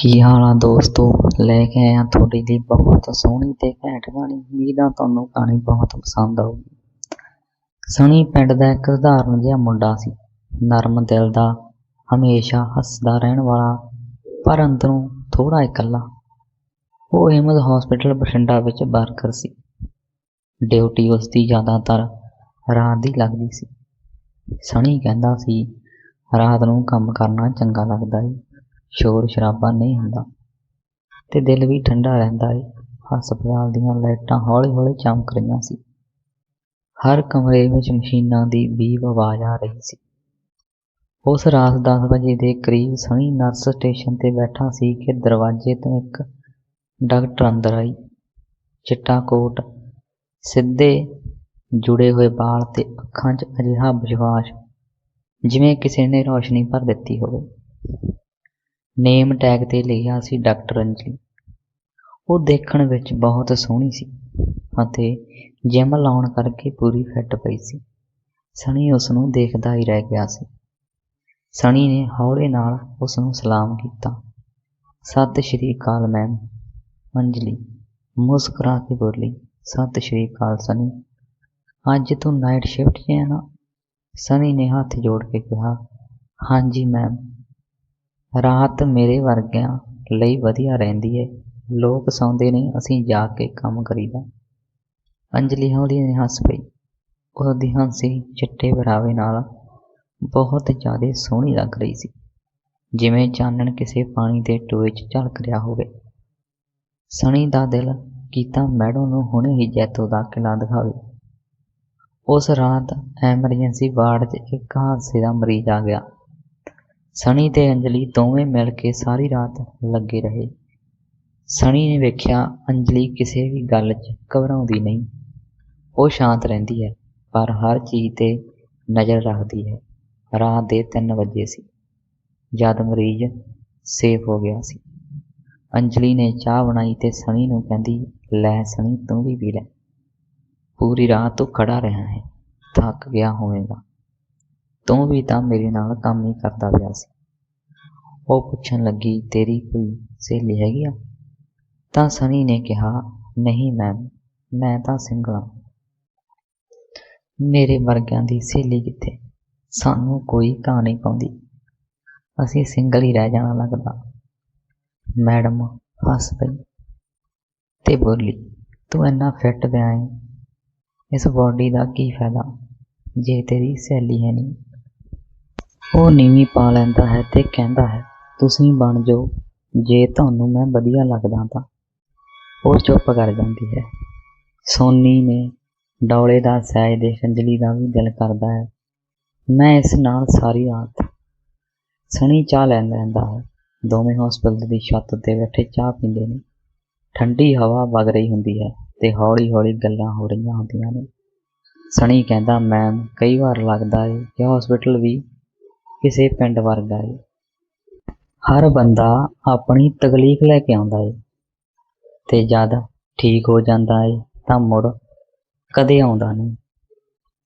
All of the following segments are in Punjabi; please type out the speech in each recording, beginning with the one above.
ਕੀ ਹਾਲ ਆ ਦੋਸਤੋ? ਲੈ ਕੇ ਆਇਆ ਤੁਹਾਡੇ ਲਈ ਬਹੁਤ ਸੋਹਣੀ ਤੇ ਘੈਂਟ ਕਹਾਣੀ ਉਮੀਦ ਆ ਤੁਹਾਨੂੰ ਕਹਾਣੀ ਬਹੁਤ ਪਸੰਦ ਆਊਗੀ। ਸਣੀ ਪਿੰਡ ਦਾ ਇੱਕ ਸਧਾਰਨ ਜਿਹਾ ਮੁੰਡਾ ਸੀ। ਨਰਮ ਦਿਲ ਦਾ, ਹਮੇਸ਼ਾ ਹੱਸਦਾ ਰਹਿਣ ਵਾਲਾ, ਪਰ ਅੰਦਰੋਂ ਥੋੜਾ ਇਕੱਲਾ। ਉਹ ਹਿੰਮਤ ਹਸਪੀਟਲ ਬਠਿੰਡਾ ਵਿੱਚ ਵਰਕਰ ਸੀ। ਡਿਊਟੀ ਉਸ ਦੀ ਜ਼ਿਆਦਾਤਰ ਰਾਤ ਦੀ ਲੱਗਦੀ ਸੀ। ਸਣੀ ਕਹਿੰਦਾ ਸੀ, ਰਾਤ ਨੂੰ ਕੰਮ ਕਰਨਾ ਚੰਗਾ ਲੱਗਦਾ ਏ। ਸ਼ੋਰ ਸ਼ਰਾਬਾ ਨਹੀਂ ਹੁੰਦਾ। ਤੇ ਦਿਲ ਵੀ ਠੰਡਾ ਰਹਿੰਦਾ ਏ। ਹਸਪਤਾਲ ਦੀਆਂ ਲਾਈਟਾਂ ਹੌਲੀ ਹੌਲੀ ਚਮਕ ਰਹੀਆਂ ਸੀ। ਹਰ ਕਮਰੇ ਵਿੱਚ ਮਸ਼ੀਨਾਂ ਦੀ ਬੀਬ ਆਵਾਜ਼ ਆ ਰਹੀ ਸੀ। ਉਸ ਰਾਤ 10 ਵਜੇ ਦੇ ਕਰੀਬ ਸਣੀ ਨਰਸ ਸਟੇਸ਼ਨ ਤੇ ਬੈਠਾ ਸੀ ਕਿ ਦਰਵਾਜ਼ੇ ਤੋਂ ਇੱਕ ਡਾਕਟਰ ਅੰਦਰ ਆਈ। ਚਿੱਟਾ ਕੋਟ ਸਿੱਧੇ ਜੁੜੇ ਹੋਏ ਵਾਲ ਤੇ ਅੱਖਾਂ 'ਚ ਅਜਿਹਾ ਵਿਸ਼ਵਾਸ ਜਿਵੇਂ ਕਿਸੇ ਨੇ ਰੋਸ਼ਨੀ ਭਰ ਦਿੱਤੀ ਹੋਵੇ। ਨੇਮ ਟੈਗ ਤੇ ਲਿਖਿਆ ਸੀ ਡਾਕਟਰ ਅੰਜਲੀ ਉਹ ਦੇਖਣ ਵਿੱਚ ਬਹੁਤ ਸੋਹਣੀ ਸੀ ਅਤੇ ਜਿਮ ਲਾਉਣ ਕਰਕੇ ਪੂਰੀ ਫਿੱਟ ਪਈ ਸੀ। ਸਣੀ ਉਸ ਨੂੰ ਦੇਖਦਾ ਹੀ ਰਹਿ ਗਿਆ ਸੀ। ਸਣੀ ਨੇ ਹੌਲੇ ਨਾਲ ਉਸ ਨੂੰ ਸਲਾਮ ਕੀਤਾ। ਸਤਿ ਸ਼੍ਰੀ ਅਕਾਲ ਮੈਮ। ਅੰਜਲੀ ਮੁਸਕਰਾ ਕੇ ਬੋਲੀ, ਸਤਿ ਸ਼੍ਰੀ ਅਕਾਲ ਸਣੀ ਅੱਜ ਤੂੰ ਨਾਈਟ ਸ਼ਿਫਟ 'ਚ ਹੈ ਨਾ? ਸਨੀ ਨੇ ਹੱਥ ਜੋੜ ਕੇ ਕਿਹਾ, ਹਾਂਜੀ ਮੈਮ। ਰਾਤ ਮੇਰੇ ਵਰਗਿਆਂ ਲਈ ਵਧੀਆ ਰਹਿੰਦੀ ਹੈ ਲੋਕ ਸੌਂਦੇ ਨੇ, ਅਸੀਂ ਜਾ ਕੇ ਕੰਮ ਕਰੀਦਾ। ਅੰਜਲੀ ਹੌਲੀ ਨੇ ਹੱਸ ਪਈ। ਉਹਦੀ ਹੰਸੀ ਚਿੱਟੇ ਬਰਾਵੇ ਨਾਲ ਬਹੁਤ ਜ਼ਿਆਦਾ ਸੋਹਣੀ ਲੱਗ ਰਹੀ ਸੀ। ਜਿਵੇਂ ਚਾਨਣ ਕਿਸੇ ਪਾਣੀ ਦੇ ਟੋਏ 'ਚ ਝਲਕ ਰਿਹਾ ਹੋਵੇ। ਸਣੀ ਦਾ ਦਿਲ ਕੀਤਾ ਮੈਡਮ ਨੂੰ ਹੁਣੇ ਹੀ ਜੈਤੋ ਦਾ ਕਿਲਾ ਦਿਖਾਵੇ। ਉਸ ਰਾਤ ਐਮਰਜੈਂਸੀ ਵਾਰਡ 'ਚ ਇੱਕ ਹਾਦਸੇ ਦਾ ਮਰੀਜ਼ ਆ ਗਿਆ। ਸਣੀ ਤੇ ਅੰਜਲੀ ਦੋਵੇਂ ਮਿਲ ਕੇ ਸਾਰੀ ਰਾਤ ਲੱਗੇ ਰਹੇ। ਸਣੀ ਨੇ ਵੇਖਿਆ ਅੰਜਲੀ ਕਿਸੇ ਵੀ ਗੱਲ 'ਚ ਘਬਰਾਉਂਦੀ ਨਹੀਂ। ਉਹ ਸ਼ਾਂਤ ਰਹਿੰਦੀ ਹੈ, ਪਰ ਹਰ ਚੀਜ਼ ਤੇ ਨਜ਼ਰ ਰੱਖਦੀ ਹੈ। ਰਾਤ ਦੇ 3 ਵਜੇ ਸੀ, ਜਦ ਮਰੀਜ਼ ਸੇਫ ਹੋ ਗਿਆ ਸੀ। ਅੰਜਲੀ ਨੇ ਚਾਹ ਬਣਾਈ ਤੇ ਸਣੀ ਨੂੰ ਕਹਿੰਦੀ, ਲੈ ਸਣੀ, ਤੂੰ ਵੀ ਪੀ ਲੈ। ਪੂਰੀ ਰਾਤ ਤੂੰ ਖੜਾ ਰਿਹਾ ਹੈ, ਥੱਕ ਗਿਆ ਹੋਵੇਗਾ। ਤੂੰ ਵੀ ਤਾਂ ਮੇਰੇ ਨਾਲ ਕੰਮ ਹੀ ਕਰਦਾ ਪਿਆ ਸੀ। ਉਹ ਪੁੱਛਣ ਲੱਗੀ, ਤੇਰੀ ਕੋਈ ਸਹੇਲੀ ਹੈਗੀ ਆ? ਤਾਂ ਸਨੀ ਨੇ ਕਿਹਾ, ਨਹੀਂ ਮੈਮ ਮੈਂ ਤਾਂ ਸਿੰਗਲ ਹਾਂ। ਮੇਰੇ ਵਰਗਿਆਂ ਦੀ ਸਹੇਲੀ ਕਿੱਥੇ? ਸਾਨੂੰ ਕੋਈ ਕਾਂ ਨਹੀਂ ਪਾਉਂਦੀ। ਅਸੀਂ ਸਿੰਗਲ ਹੀ ਰਹਿ ਜਾਣਾ ਲੱਗਦਾ। ਮੈਡਮ, ਹੱਸ ਪਈ ਤੇ ਬੋਲੀ, ਤੂੰ ਇੰਨਾ ਫਿੱਟ ਪਿਆ ਹੈ ਇਸ ਬਾਡੀ ਦਾ ਕੀ ਫਾਇਦਾ? ਜੇ ਤੇਰੀ ਸਹੇਲੀ ਹੈ ਨਹੀਂ, ਉਹ ਨੀਵੀਂ ਪਾ ਲੈਂਦਾ ਹੈ ਤੇ ਕਹਿੰਦਾ ਹੈ ਤੁਸੀਂ ਬਣ ਜਾਓ। ਜੇ ਤੁਹਾਨੂੰ ਮੈਂ ਵਧੀਆ ਲੱਗਦਾ ਤਾਂ। ਉਹ ਚੁੱਪ ਕਰ ਜਾਂਦੀ ਹੈ। ਸੋਨੀ ਨੇ ਡੌਲੇ ਦਾ ਸਹਿਜ ਦੇ ਅੰਜਲੀ ਦਾ ਵੀ ਦਿਲ ਕਰਦਾ ਹੈ। ਮੈਂ ਇਸ ਨਾਲ ਸਾਰੀ ਰਾਤ ਸਣੀ ਚਾਹ ਲੈਂਦਾ ਹੈ। ਦੋਵੇਂ ਹਸਪਤਾਲ ਦੀ ਛੱਤ ਉੱਤੇ ਬੈਠੇ ਚਾਹ ਪੀਂਦੇ ਨੇ। ਠੰਡੀ ਹਵਾ ਵਗ ਰਹੀ ਹੁੰਦੀ ਹੈ ਤੇ ਹੌਲੀ ਹੌਲੀ ਗੱਲਾਂ ਹੋ ਰਹੀਆਂ ਹੁੰਦੀਆਂ ਨੇ। ਸਣੀ ਕਹਿੰਦਾ, ਮੈਮ, ਕਈ ਵਾਰ ਲੱਗਦਾ ਏ ਕਿ ਹਸਪੀਟਲ ਵੀ ਕਿਸੇ ਪਿੰਡ ਵਰਗਾ ਏ ਹਰ ਬੰਦਾ ਆਪਣੀ ਤਕਲੀਫ ਲੈ ਕੇ ਆਉਂਦਾ ਏ ਤੇ ਜਦ ਠੀਕ ਹੋ ਜਾਂਦਾ ਏ ਤਾਂ ਮੁੜ ਕਦੇ ਆਉਂਦਾ ਨਹੀਂ।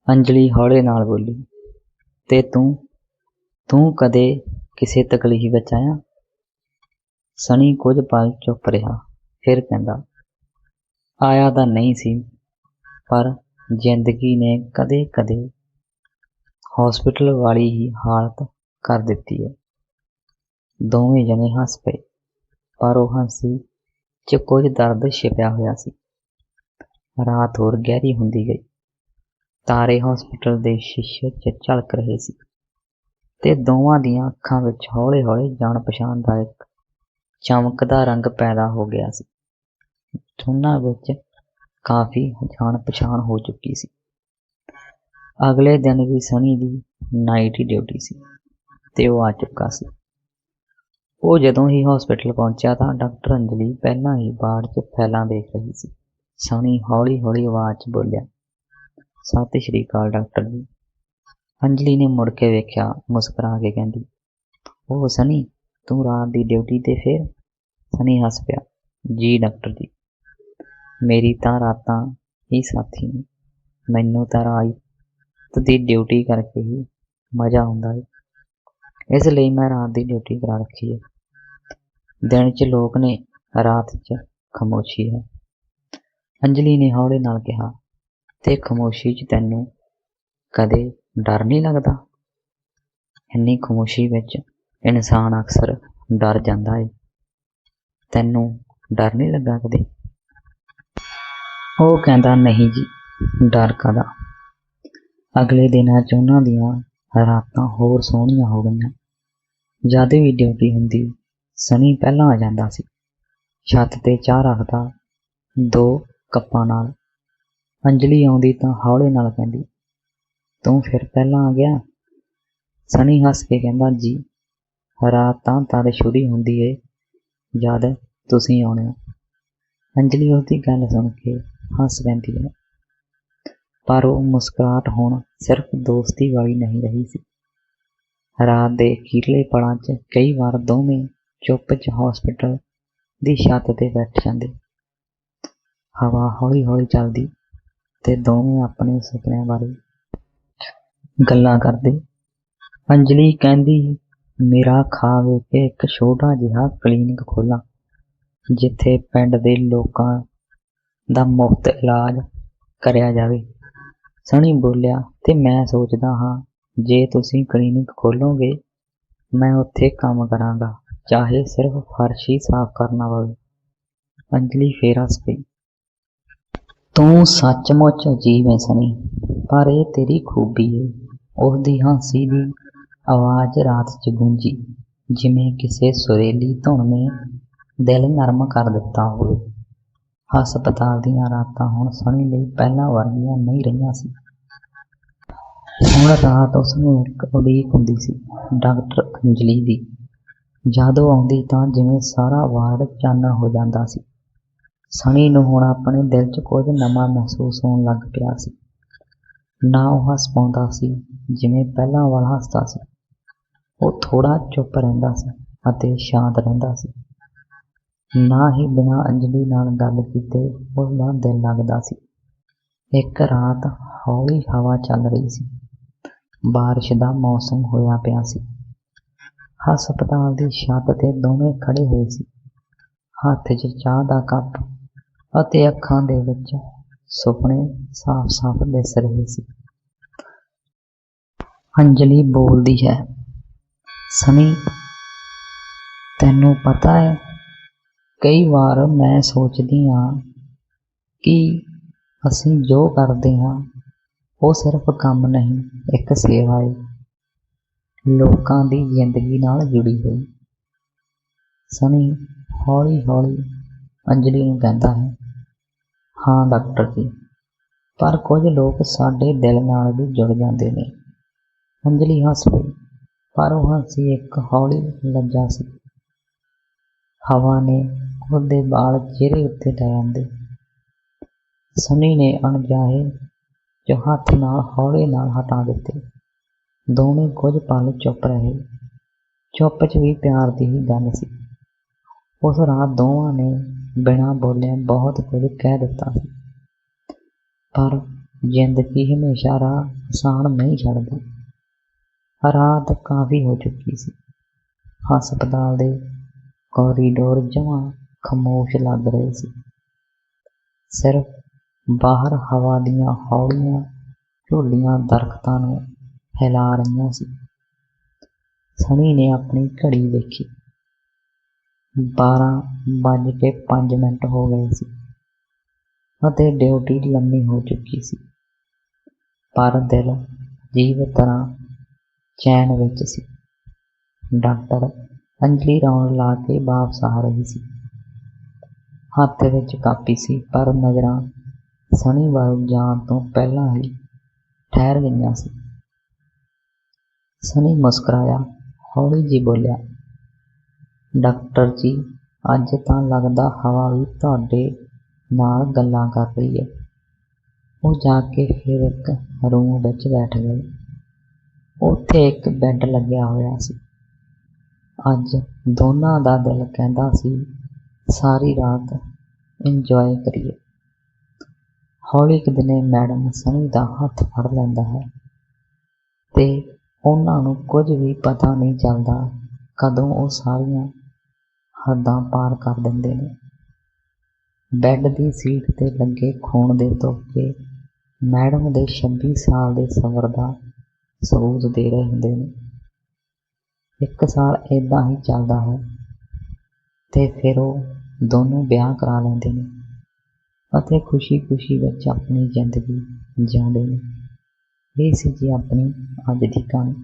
ਅੰਜਲੀ ਹੌਲੇ ਨਾਲ ਬੋਲੀ, ਤੇ ਤੂੰ ਤੂੰ ਕਦੇ ਕਿਸੇ ਤਕਲੀਫ ਵਿੱਚ ਆਇਆ? ਸਣੀ ਕੁਝ ਪਲ ਚੁੱਪ ਰਿਹਾ, ਫਿਰ ਕਹਿੰਦਾ, ਆਇਆ ਤਾਂ ਨਹੀਂ ਸੀ, ਪਰ ਜ਼ਿੰਦਗੀ ਨੇ ਕਦੇ-ਕਦੇ ਹਸਪੀਟਲ ਵਾਲੀ ਹੀ ਹਾਲਤ ਕਰ ਦਿੱਤੀ ਹੈ ਦੋਵੇਂ ਜਣੇ ਹੱਸ ਪਏ। ਪਰ ਉਹ ਹੰਸੀ, 'ਚ ਕੁਝ ਦਰਦ ਛਿਪਿਆ ਹੋਇਆ ਸੀ। ਰਾਤ ਹੋਰ ਗਹਿਰੀ ਹੁੰਦੀ ਗਈ। ਤਾਰੇ ਹਸਪੀਟਲ ਦੇ ਸ਼ੀਸ਼ੇ 'ਚ ਝਲਕ ਰਹੇ ਸੀ ਤੇ ਦੋਵਾਂ ਦੀਆਂ ਅੱਖਾਂ ਵਿੱਚ ਹੌਲੇ-ਹੌਲੇ ਜਾਣ ਪਛਾਣ ਦਾ ਇੱਕ ਚਮਕਦਾ ਰੰਗ ਪੈਦਾ ਹੋ ਗਿਆ ਸੀ। ਦੋਨਾਂ ਵਿੱਚ ਕਾਫੀ ਜਾਣ ਪਛਾਣ ਹੋ ਚੁੱਕੀ ਸੀ। ਅਗਲੇ ਦਿਨ ਵੀ ਸਣੀ ਦੀ ਨਾਈਟ ਹੀ ਡਿਊਟੀ ਸੀ ਤੇ ਉਹ ਆ ਚੁੱਕਾ ਸੀ। ਉਹ ਜਦੋਂ ਹੀ ਹਸਪੀਟਲ ਪਹੁੰਚਿਆ ਤਾਂ ਡਾਕਟਰ ਅੰਜਲੀ ਪਹਿਲਾਂ ਹੀ ਬਾੜ 'ਚ ਫੈਲਾਂ ਦੇਖ ਰਹੀ ਸੀ। ਸਣੀ ਹੌਲੀ-ਹੌਲੀ ਆਵਾਜ਼ 'ਚ ਬੋਲਿਆ, ਸਤਿ ਸ਼੍ਰੀ ਅਕਾਲ ਡਾਕਟਰ ਜੀ। ਅੰਜਲੀ ਨੇ ਮੁੜ ਕੇ ਵੇਖਿਆ, ਮੁਸਕਰਾ ਕੇ ਕਹਿੰਦੀ ਉਹ ਸਣੀ ਤੂੰ ਰਾਤ ਦੀ ਡਿਊਟੀ ਤੇ ਫੇਰ? ਸਣੀ ਹੱਸ ਪਿਆ, ਜੀ ਡਾਕਟਰ ਜੀ, ਮੇਰੀ ਤਾਂ ਰਾਤਾਂ ਹੀ ਸਾਥੀ ਨੇ, ਮੈਨੂੰ ਤਾਂ ਰਾਤ ਦੀ ਡਿਊਟੀ ਕਰਕੇ ਹੀ ਮਜ਼ਾ ਆਉਂਦਾ ਹੈ ਇਸ ਲਈ ਮੈਂ ਰਾਤ ਦੀ ਡਿਊਟੀ ਕਰਾ ਰੱਖੀ ਹੈ ਦਿਨ 'ਚ ਲੋਕ ਨੇ ਰਾਤ 'ਚ ਖਾਮੋਸ਼ੀ ਹੈ। ਅੰਜਲੀ ਨੇ ਹੌਲੇ ਨਾਲ ਕਿਹਾ, ਤੇ ਖਾਮੋਸ਼ੀ 'ਚ ਤੈਨੂੰ ਕਦੇ ਡਰ ਨਹੀਂ ਲੱਗਦਾ? ਇੰਨੀ ਖਾਮੋਸ਼ੀ ਵਿੱਚ ਇਨਸਾਨ ਅਕਸਰ ਡਰ ਜਾਂਦਾ ਏ। ਤੈਨੂੰ ਡਰ ਨਹੀਂ ਲੱਗਾ ਕਦੇ? ਉਹ ਕਹਿੰਦਾ, ਨਹੀਂ ਜੀ, ਡਰ ਕਾਹਦਾ? ਅਗਲੇ ਦਿਨਾਂ 'ਚ ਉਹਨਾਂ ਦੀਆਂ ਰਾਤਾਂ ਹੋਰ ਸੋਹਣੀਆਂ ਹੋ ਗਈਆਂ। ਜਦ ਵੀ ਡਿਊਟੀ ਹੁੰਦੀ ਸਨੀ ਪਹਿਲਾਂ ਆ ਜਾਂਦਾ ਸੀ। ਛੱਤ ਤੇ ਚਾਹ ਰੱਖਦਾ, ਦੋ ਕੱਪਾਂ ਨਾਲ। ਅੰਜਲੀ ਆਉਂਦੀ ਤਾਂ ਹੌਲੇ ਨਾਲ ਕਹਿੰਦੀ, ਤੂੰ ਫਿਰ ਪਹਿਲਾਂ ਆ ਗਿਆ? ਸਨੀ ਹੱਸ ਕੇ ਕਹਿੰਦਾ, ਜੀ, ਰਾਤ ਤਾਂ ਤਦ ਸ਼ੁਰੂ ਹੁੰਦੀ ਏ ਜਦ ਤੁਸੀਂ ਆਉਣੇ ਹੋ। ਅੰਜਲੀ ਉਹਦੀ ਗੱਲ ਸੁਣ ਕੇ ਹੱਸ ਪੈਂਦੀ ਹੈ। ਪਰ ਉਹ ਮੁਸਕਰਾਹਟ ਹੁਣ ਸਿਰਫ ਦੋਸਤੀ ਵਾਲੀ ਨਹੀਂ ਰਹੀ ਸੀ। ਰਾਤ ਦੇ ਅਖੀਰਲੇ ਪਲਾਂ 'ਚ ਕਈ ਵਾਰ ਦੋਵੇਂ ਚੁੱਪ 'ਚ ਹਸਪੀਟਲ ਦੀ ਛੱਤ ਤੇ ਬੈਠ ਜਾਂਦੇ। ਹਵਾ ਹੌਲੀ ਹੌਲੀ ਚੱਲਦੀ ਤੇ ਦੋਵੇਂ ਆਪਣੇ ਸੁਪਨਿਆਂ ਬਾਰੇ ਗੱਲਾਂ ਕਰਦੇ। ਅੰਜਲੀ ਕਹਿੰਦੀ, ਮੇਰਾ ਖਾ ਖਾਵੇ ਕੇ ਇੱਕ ਛੋਟਾ ਜਿਹਾ ਕਲੀਨਿਕ ਖੋਲਾਂ, ਜਿੱਥੇ ਪਿੰਡ ਦੇ ਲੋਕਾਂ ਦਾ ਮੁਫਤ ਇਲਾਜ ਕਰਿਆ ਜਾਵੇ। ਸਣੀ ਬੋਲਿਆ, ਤੇ ਮੈਂ ਸੋਚਦਾ ਹਾਂ, ਜੇ ਤੁਸੀਂ ਕਲੀਨਿਕ ਖੋਲੋਗੇ, ਮੈਂ ਉੱਥੇ ਕੰਮ ਕਰਾਂਗਾ। ਚਾਹੇ ਸਿਰਫ ਫਰਸ਼ ਹੀ ਸਾਫ਼ ਕਰਨਾ ਪਵੇ ਅੰਜਲੀ ਫੇਰਾ ਹੱਸ ਤੂੰ ਸੱਚਮੁੱਚ ਅਜੀਬ ਹੈ ਸਣੀ ਪਰ ਇਹ ਤੇਰੀ ਖੂਬੀ ਏ। ਉਸਦੀ ਹਾਸੀ ਦੀ ਆਵਾਜ਼ ਰਾਤ 'ਚ ਗੂੰਜੀ, ਜਿਵੇਂ ਕਿਸੇ ਸੁਰੀਲੀ ਧੁਨ ਨੇ ਦਿਲ ਨਰਮ ਕਰ ਦਿੱਤਾ ਹੋਵੇ। ਹਸਪਤਾਲ ਦੀਆਂ ਰਾਤਾਂ ਹੁਣ ਸਣੀ ਲਈ ਪਹਿਲਾਂ ਵਰਗੀਆਂ ਨਹੀਂ ਰਹੀਆਂ ਸੀ। ਹੁਣ ਰਾਤ ਉਸਨੂੰ ਇੱਕ ਉਡੀਕ ਹੁੰਦੀ ਸੀ, ਡਾਕਟਰ ਅੰਜਲੀ ਦੀ। ਜਦੋਂ ਆਉਂਦੀ ਤਾਂ ਜਿਵੇਂ ਸਾਰਾ ਵਾਰਡ ਚਾਨਣ ਹੋ ਜਾਂਦਾ ਸੀ। ਸਣੀ ਨੂੰ ਹੁਣ ਆਪਣੇ ਦਿਲ 'ਚ ਕੁਝ ਨਵਾਂ ਮਹਿਸੂਸ ਹੋਣ ਲੱਗ ਪਿਆ ਸੀ। ਨਾ ਉਹ ਹੱਸ ਪਾਉਂਦਾ ਸੀ, ਜਿਵੇਂ ਪਹਿਲਾਂ ਵਾਲਾ ਹੱਸਦਾ ਸੀ। ਉਹ ਥੋੜਾ ਚੁੱਪ ਰਹਿੰਦਾ ਸੀ ਅਤੇ ਸ਼ਾਂਤ ਰਹਿੰਦਾ ਸੀ। ਨਾ ਹੀ ਬਿਨਾਂ ਅੰਜਲੀ ਨਾਲ ਗੱਲ ਕੀਤੇ ਉਸਦਾ ਦਿਲ ਲੱਗਦਾ ਸੀ। ਇੱਕ ਰਾਤ ਹੌਲੀ ਹਵਾ ਚੱਲ ਰਹੀ ਸੀ। ਬਾਰਿਸ਼ ਦਾ ਮੌਸਮ ਹੋਇਆ ਪਿਆ ਸੀ। ਹਸਪਤਾਲ ਦੀ ਛੱਤ ਤੇ ਦੋਵੇਂ ਖੜੇ ਹੋਏ ਸੀ। ਹੱਥ 'ਚ ਚਾਹ ਦਾ ਕੱਪ ਅਤੇ ਅੱਖਾਂ ਦੇ ਵਿੱਚ ਸੁਪਨੇ ਸਾਫ਼-ਸਾਫ਼ ਦਿਸ ਰਹੇ ਸੀ। ਅੰਜਲੀ ਬੋਲਦੀ ਹੈ, ਸਨੀ, ਤੈਨੂੰ ਪਤਾ ਹੈ, ਕਈ ਵਾਰ ਮੈਂ ਸੋਚਦੀ ਹਾਂ ਕਿ ਅਸੀਂ ਜੋ ਕਰਦੇ ਹਾਂ, ਉਹ ਸਿਰਫ ਕੰਮ ਨਹੀਂ, ਇੱਕ ਸੇਵਾ ਹੈ ਲੋਕਾਂ ਦੀ ਜ਼ਿੰਦਗੀ ਨਾਲ ਜੁੜੀ ਹੋਈ। ਸਨੀ ਹੌਲੀ ਹੌਲੀ ਅੰਜਲੀ ਨੂੰ ਕਹਿੰਦਾ ਹੈ, ਹਾਂ, ਡਾਕਟਰ ਜੀ, ਪਰ ਕੁਝ ਲੋਕ ਸਾਡੇ ਦਿਲ ਨਾਲ ਵੀ ਜੁੜ ਜਾਂਦੇ ਨੇ। ਅੰਜਲੀ ਹੱਸ ਪਈ, ਪਰ ਉਹ ਹੱਸੀ ਇੱਕ ਹੌਲੀ ਲੱਜਾ ਸੀ। ਹਵਾ ਨੇ ਉਹਦੇ ਵਾਲ ਚਿਹਰੇ ਉੱਤੇ ਲੈ ਆਂਦੇ। ਸਨੀ ਨੇ ਅਣਜਾਹੇ ਜੋ ਹੱਥ ਨਾਲ, ਹੌਲੇ ਨਾਲ ਹਟਾ ਦਿੱਤੇ। ਦੋਵੇਂ ਕੁਝ ਪਲ ਚੁੱਪ ਰਹੇ। ਚੁੱਪ 'ਚ ਵੀ ਪਿਆਰ ਦੀ ਹੀ ਗੱਲ ਸੀ। ਉਸ ਰਾਤ ਦੋਵਾਂ ਨੇ ਬਿਨਾਂ ਬੋਲਿਆ ਬਹੁਤ ਕੁਝ ਕਹਿ ਦਿੱਤਾ ਸੀ। ਪਰ ਜ਼ਿੰਦਗੀ ਹਮੇਸ਼ਾ ਰਾਹ ਆਸਾਨ ਨਹੀਂ ਛੱਡਦੀ। ਰਾਤ ਕਾਫੀ ਹੋ ਚੁੱਕੀ ਸੀ। ਹਸਪਤਾਲ ਦੇ ਕੋਰੀਡੋਰ ਜਮਾਂ ਖਾਮੋਸ਼ ਲੱਗ ਰਹੇ ਸੀ। ਸਿਰਫ ਬਾਹਰ ਹਵਾ ਦੀਆਂ ਹੌਲੀਆਂ ਝੋਲੀਆਂ ਦਰਖਤਾਂ ਨੂੰ ਫੈਲਾ ਰਹੀਆਂ ਸੀ। ਸਣੀ ਨੇ ਆਪਣੀ ਘੜੀ ਵੇਖੀ। ਬਾਰਾਂ ਵੱਜ ਕੇ ਪੰਜ ਮਿੰਟ ਹੋ ਗਏ ਸੀ ਅਤੇ ਡਿਊਟੀ ਲੰਮੀ ਹੋ ਚੁੱਕੀ ਸੀ। ਪਰ ਦਿਲ ਅਜੀਬ ਤਰ੍ਹਾਂ ਚੈਨ ਵਿੱਚ ਸੀ। ਡਾਕਟਰ ਅੰਜਲੀ ਰਾਉਂਡ ਲਾ ਕੇ ਵਾਪਸ ਆ ਰਹੀ ਸੀ। ਹੱਥ ਵਿੱਚ ਕਾਪੀ ਸੀ, ਪਰ ਨਜ਼ਰਾਂ ਸਣੀ ਵੱਲ ਜਾਣ ਤੋਂ ਪਹਿਲਾਂ ਹੀ ਠਹਿਰ ਗਈਆਂ ਸੀ। ਸਨੀ ਮੁਸਕਰਾਇਆ, ਹੌਲੀ ਜਿਹੀ ਬੋਲਿਆ, ਡਾਕਟਰ ਜੀ, ਅੱਜ ਤਾਂ ਲੱਗਦਾ ਹਵਾ ਵੀ ਤੁਹਾਡੇ ਨਾਲ ਗੱਲਾਂ ਕਰ ਰਹੀ ਹੈ ਉਹ ਜਾ ਕੇ ਫਿਰ ਇੱਕ ਰੂਮ ਵਿੱਚ ਬੈਠ ਗਏ ਉੱਥੇ ਇੱਕ ਬੈੱਡ ਲੱਗਿਆ ਹੋਇਆ ਸੀ। ਅੱਜ ਦੋਨਾਂ ਦਾ ਦਿਲ ਕਹਿੰਦਾ ਸੀ, ਸਾਰੀ ਰਾਤ ਇੰਜੋਏ ਕਰੀਏ। ਹੌਲੀ ਕੁ ਦਿਨੇ ਮੈਡਮ ਸਨੀ ਦਾ ਹੱਥ ਫੜ ਲੈਂਦਾ ਹੈ ਤੇ ਉਹਨਾਂ ਨੂੰ ਕੁਝ ਵੀ ਪਤਾ ਨਹੀਂ ਚੱਲਦਾ ਕਦੋਂ ਉਹ ਸਾਰੀਆਂ ਹੱਦਾਂ ਪਾਰ ਕਰ ਦਿੰਦੇ ਨੇ। ਬੈੱਡ ਦੀ ਸੀਟ 'ਤੇ ਲੱਗੇ ਖੂਨ ਦੇ ਤੁਪਕੇ ਮੈਡਮ ਦੇ ਛੱਬੀ ਸਾਲ ਦੇ ਸਬਰ ਦਾ ਸਬੂਤ ਦੇ ਰਹੇ ਹੁੰਦੇ ਨੇ। ਇੱਕ ਸਾਲ ਏਦਾਂ ਹੀ ਚੱਲਦਾ ਹੈ ਤੇ ਫਿਰ ਉਹ ਦੋਨੋਂ ਵਿਆਹ ਕਰਾ ਲੈਂਦੇ ਨੇ ਅਤੇ ਖੁਸ਼ੀ-ਖੁਸ਼ੀ ਵਿੱਚ ਆਪਣੀ ਜ਼ਿੰਦਗੀ ਜਿਉਂਦੇ ਨੇ। ਇਹ ਸੀ ਜੀ ਆਪਣੀ ਅੱਜ ਦੀ ਕਹਾਣੀ